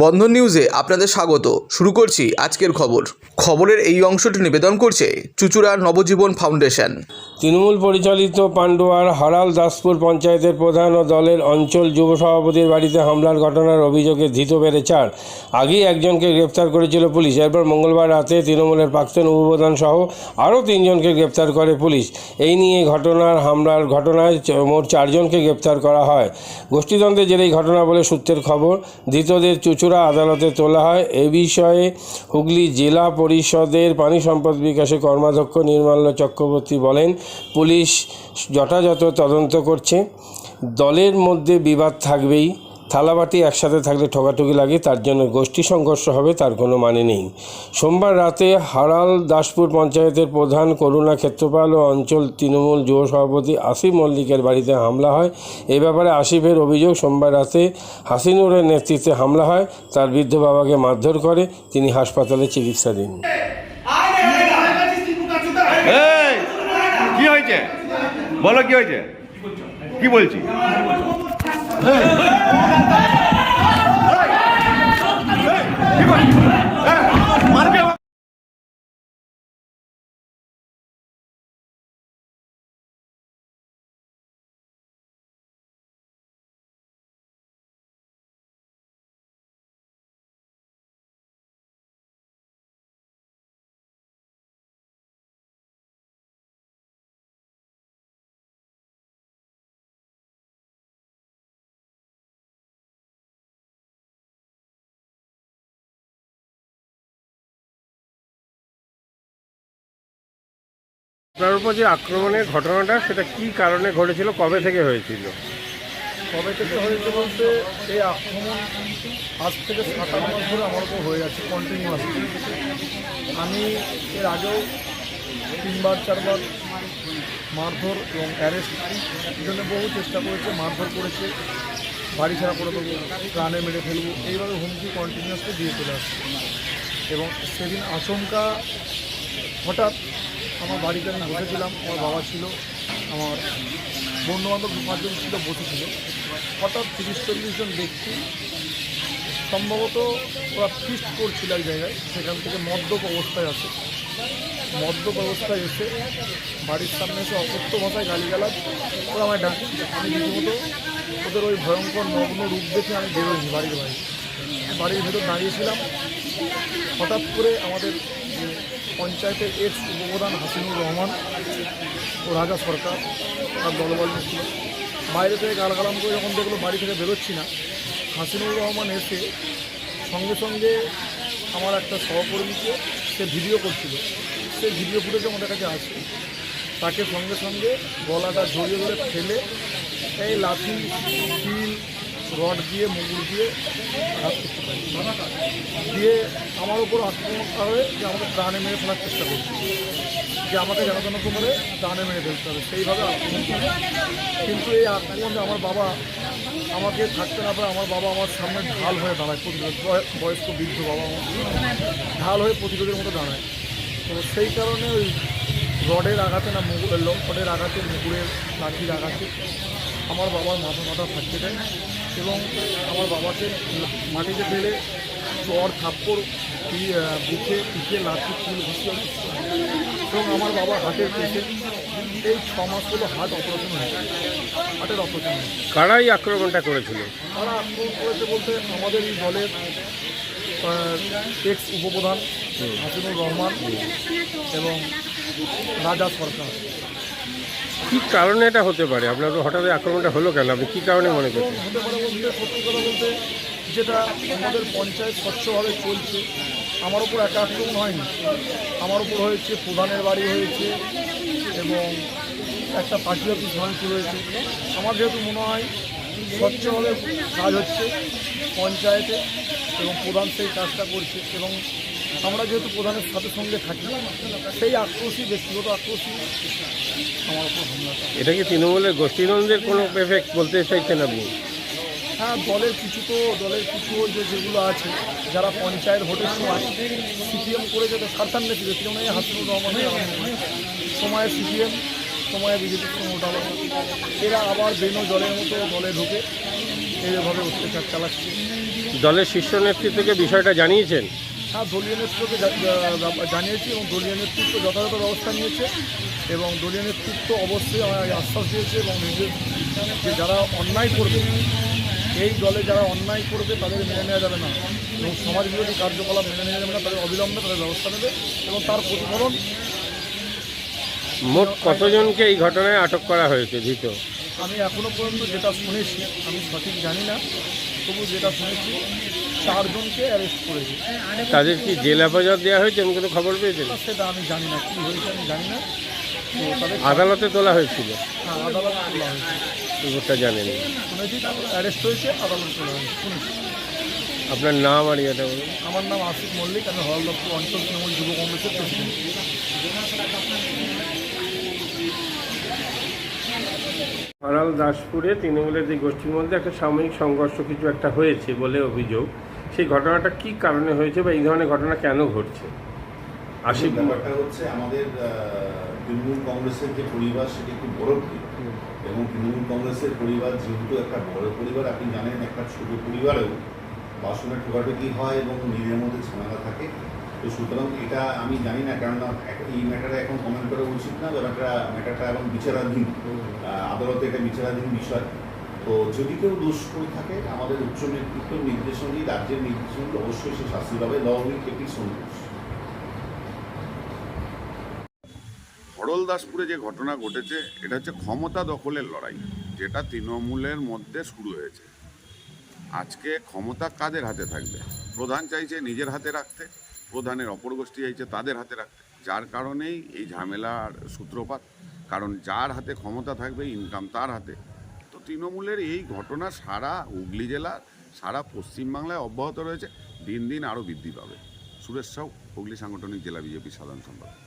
বন্ধন নিউজে আপনাদের স্বাগত। শুরু করছি আজকের খবর। খবরের এই অংশটি নিবেদন করছে চুচুড়ার নবজীবন ফাউন্ডেশন। তৃণমূল পরিচালিত পান্ডুয়ার হরাল দাসপুর পঞ্চায়েতের প্রধান ও দলের অঞ্চল যুব সভাপতির বাড়িতে হামলার ঘটনার অভিযোগে ধৃত বেড়ে চার। আগেই একজনকে গ্রেপ্তার করেছিল পুলিশ। এরপর মঙ্গলবার রাতে তৃণমূলের প্রাক্তন উপপ্রধান সহ আরও তিনজনকে গ্রেপ্তার করে পুলিশ। এই নিয়ে ঘটনার হামলার ঘটনায় মোট চারজনকে গ্রেপ্তার করা হয়। গোষ্ঠীদ্বন্দ্বের জেরেই ঘটনা বলে সূত্রের খবর, ধৃতদের চুচুড়া আদালতে তোলা হয়। এ বিষয়ে হুগলি জেলা পরিষদের পানি সম্পদ বিকাশে কর্মাধ্যক্ষ নির্মাল্য চক্রবর্তী বলেন, পুলিশ যথাযথ তদন্ত করছে। দলের মধ্যে বিবাদ থাকবেই। থালাবাটি একসাথে থাকলে ঠকাঠকি লাগে তার জন্য গোষ্ঠী সংঘর্ষ হবে তার কোনো মানে নেই। সোমবার রাতে হারাল দাসপুর পঞ্চায়েতের প্রধান করুণা ক্ষেত্রপাল ও অঞ্চল তৃণমূল যুব সভাপতি আসিফ মল্লিকের বাড়িতে হামলা হয়। এ ব্যাপারে আসিফের অভিযোগ সোমবার রাতে হাসিনুরের নেতৃত্বে হামলা হয়। তার বৃদ্ধ বাবাকে মারধর করে তিনি হাসপাতালে চিকিৎসাধীন এই কি হয়েছে? বলো কি হয়েছে? কি বলছি? Hey! Hey! Hey! আপনার উপর যে আক্রমণের ঘটনাটা, সেটা কি কারণে ঘটেছিল? কবে থেকে হয়েছিল? কবে থেকে হয়েছে বলতে, এই আক্রমণ আজ থেকে সাত আট মাস ধরে আমার উপর হয়ে যাচ্ছে কন্টিনিউয়াস আমি এর আগেও তিনবার, চারবার মারধর এবং অ্যারেস্ট জন্য বহু চেষ্টা করেছে, মারধর করেছে। বাড়ি ছাড়া করে দেবো প্রাণে মেরে ফেলব, এইভাবে হুমকি কন্টিনিউয়াসলি দিয়ে চলে আসছে। এবং সেদিন আচমকা হঠাৎ আমার বাড়িতে আমি বসেছিলাম, আমার বাবা ছিল, আমার বন্ধুবান্ধব দু পাঁচজন ছিল, বসেছিল। হঠাৎ তিরিশ, চল্লিশ জন ব্যক্তি, সম্ভবত ওরা ফিস্ট করছিল এক জায়গায়, সেখান থেকে মদ্যপ অবস্থায় আছে মদ্যপ অবস্থায় এসে বাড়ির সামনে এসে অকথ্য ভাষায় গালিগালাজ ওরা আমায় ডাকছে আমি রীতিমতো ওদের ওই ভয়ঙ্কর নগ্ন রূপ দেখে আমি বেরোইনি বাড়ির বাইরে। বাড়ির ভেতর দাঁড়িয়েছিলাম। হঠাৎ করে আমাদের পঞ্চায়েতের এক্স উপপ্রধান হাসিনুর রহমান ও রাজা সরকার, তার দলবল ছিল বাইরে থেকে গালগালাম করে যখন দেখল বাড়ি থেকে বেরোচ্ছি না, হাসিনুর রহমান এসে সঙ্গে সঙ্গে আমার একটা সহকর্মীকে সে ভিডিও করছিল। সে ভিডিও ফুটেজ আমাদের কাছে আছে তাকে সঙ্গে সঙ্গে গলাটা জড়িয়ে ধরে ফেলে এই লাঠি স্টিল রড দিয়ে, মুগুর দিয়ে আঘাত করতে পারি। দিয়ে আমার উপর আক্রমণ করা হয়ে যে আমাকে প্রাণে মেরে ফেলার চেষ্টা করছে। যে আমাকে যেন তেন করে প্রাণে মেরে ফেলতে হবে। সেইভাবে আক্রমণ করে কিন্তু এই আক্রমণে আমার বাবা আমাকে থাকতে না পারে, আমার বাবা আমার সামনে ঢাল হয়ে দাঁড়ায়। প্রতিরোধ বয়- বয়স্ক বৃদ্ধ বাবা আমার ঢাল হয়ে প্রতিরোধের মতো দাঁড়ায়। তো সেই কারণে ওই রডের আঘাতে না মুগুরের রডের আঘাতে, মুগুরের লাঠির আঘাতে আমার বাবার মাথা মাথা থাকতে দেয়। এবং আমার বাবাকে মাটিতে ফেলে চর থাপ্পড় বুকে পিঠে লাঠি ফুল ঘুষিয়ে এবং আমার বাবা হাতের পেটে এই ছ মাস হলো হাত অপারেশন হয়েছে হাটের অপারেশন কারাই আক্রমণটা করেছিল? তারা আক্রমণ করেছে বলতে আমাদের এই দলের এক্স উপপ্রধান হাসিনুর রহমান এবং রাজা সরকার। কি কারণে এটা হতে পারে? আপনার হঠাৎ আক্রমণটা হলো কেন? আপনি কি কারণে মনে করছেন? বলতে, সত্যি কথা বলতে যেটা আমাদের পঞ্চায়েত স্বচ্ছভাবে চলছে। আমার উপর একা আক্রমণ হয়নি। আমার উপর হয়েছে, প্রধানের বাড়ি হয়েছে এবং একটা পার্টি অফিস ভাঙচুর হয়েছে। আমার যেহেতু মনে হয় স্বচ্ছভাবে কাজ হচ্ছে পঞ্চায়েতে এবং প্রধান সেই কাজটা করছে এবং আমরা যেহেতু প্রধানের সাথে সঙ্গে থাকি সেই আক্রোশই ব্যক্তিগত আক্রোশই আমার উপর হামলাটা এটা কি তৃণমূলের গোষ্ঠীদ্বন্দ্বের কোনো এফেক্ট বলতে চাইছেন আপনি? হ্যাঁ দলের কিছু তো দলের কিছু যে যেগুলো আছে যারা পঞ্চায়েত ভোটের সময় সিপিএম করে যেতে স্বার্থান্বেষী ছিল যেমন এই হাসিনুর রহমানের সময়ে সিপিএম সময়ে বিজেপির সঙ্গে ওঠা এরা আবার বেনো জলের মতো দলে ঢুকে এইভাবে অত্যাচার চালাচ্ছে। দলের শীর্ষ নেতৃত্বকে বিষয়টা জানিয়েছেন? হ্যাঁ দলীয় নেতৃত্বকে জানিয়েছি এবং দলীয় নেতৃত্ব যথাযথ ব্যবস্থা নিয়েছে এবং দলীয় নেতৃত্ব অবশ্যই আমাকে আশ্বাস দিয়েছে এবং নিজের যে যারা অন্যায় করবে এই দলে যারা অন্যায় করবে তাদের মেনে নেওয়া যাবে না। এবং সমাজ বিরোধী কার্যকলাপ মেনে নেওয়া যাবে না তাদের অবিলম্বে তাদের ব্যবস্থা নেবে এবং তার প্রতিফলন মোট কতজনকে এই ঘটনায় আটক করা হয়েছে ধৃত? আমি এখনও পর্যন্ত যেটা শুনেছি আমি সঠিক জানি না তবু যেটা শুনেছি চারজনকে অ্যারেস্ট করেছে। তাদের কি জেল হেফাজত দেওয়া হয়েছে? এমন কোনো খবর পেয়েছেন সেটা আমি জানি না। কী হয়েছে আমি জানি না। তাদের আদালতে তোলা হয়েছিল? হ্যাঁ, জানেন অ্যারেস্ট হয়েছে আদালত তোলা হয়েছে। আপনার নাম আর ইয়েটা বলুন। আমার নাম আসিফ মল্লিক আমি হলদপ্তর অঞ্চল তৃণমূল যুব কংগ্রেসের প্রেসিডেন্ট হরাল দাসপুরে তৃণমূলের যে গোষ্ঠীর মধ্যে একটা সাময়িক সংঘর্ষ কিছু একটা হয়েছে বলে অভিযোগ। সেই ঘটনাটা কি কারণে হয়েছে বা এই ধরনের ঘটনা কেন ঘটছে? আশিফ ব্যাপারটা হচ্ছে আমাদের তৃণমূল কংগ্রেসের যে পরিবার সেটি একটু বড় এবং তৃণমূল কংগ্রেসের পরিবার যেহেতু একটা বড় পরিবার আপনি জানেন একটা ছোট পরিবারেও বাসনের ঠোকাঠুকি হয় এবং নিজের মধ্যে ঝামেলা থাকে। তো সুতরাং এটা আমি জানি না কেননা এই ম্যাটারে এখন কমেন্ট করা উচিত না। ব্যাপারটা ম্যাটারটা এখন বিচারাধীন আদালতে এটা বিচারাধীন বিষয়। তো যদি কেউ দোষ করে থাকে, আমাদের উচ্চ নেতৃত্ব নির্দেশনী রাজ্যের নির্দেশনী অবশ্যই সে শাস্তি পাবে ল ইটস হরলদাসপুরে যে ঘটনা ঘটেছে, এটা হচ্ছে ক্ষমতা দখলের লড়াই, যেটা তৃণমূলের মধ্যে শুরু হয়েছে। আজকে ক্ষমতা কাদের হাতে থাকবে? প্রধান চাইছে নিজের হাতে রাখতে, প্রধানের অপর গোষ্ঠী চাইছে তাদের হাতে রাখতে। যার কারণেই এই ঝামেলার সূত্রপাত, কারণ যার হাতে ক্ষমতা থাকবে ইনকাম তার হাতে। তৃণমূলের এই ঘটনা সারা হুগলি জেলা সারা পশ্চিমবাংলায় অব্যাহত রয়েছে। দিন দিন আরও বৃদ্ধি পাবে। সুরেশ সাউ, হুগলি সাংগঠনিক জেলা বিজেপি সাধারণ সম্পাদক।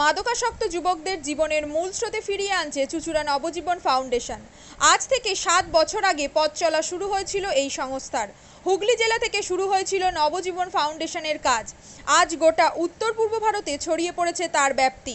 মাদকাসক্ত যুবকদের জীবনের মূল স্রোতে ফিরিয়ে আনছে চুচুড়া নবজীবন ফাউন্ডেশন। আজ থেকে সাত বছর আগে পথ চলা শুরু হয়েছিল এই সংস্থার। হুগলি জেলা থেকে শুরু হয়েছিল নবজীবন ফাউন্ডেশনের কাজ। আজ গোটা উত্তর পূর্ব ভারতে ছড়িয়ে পড়েছে তার ব্যাপ্তি।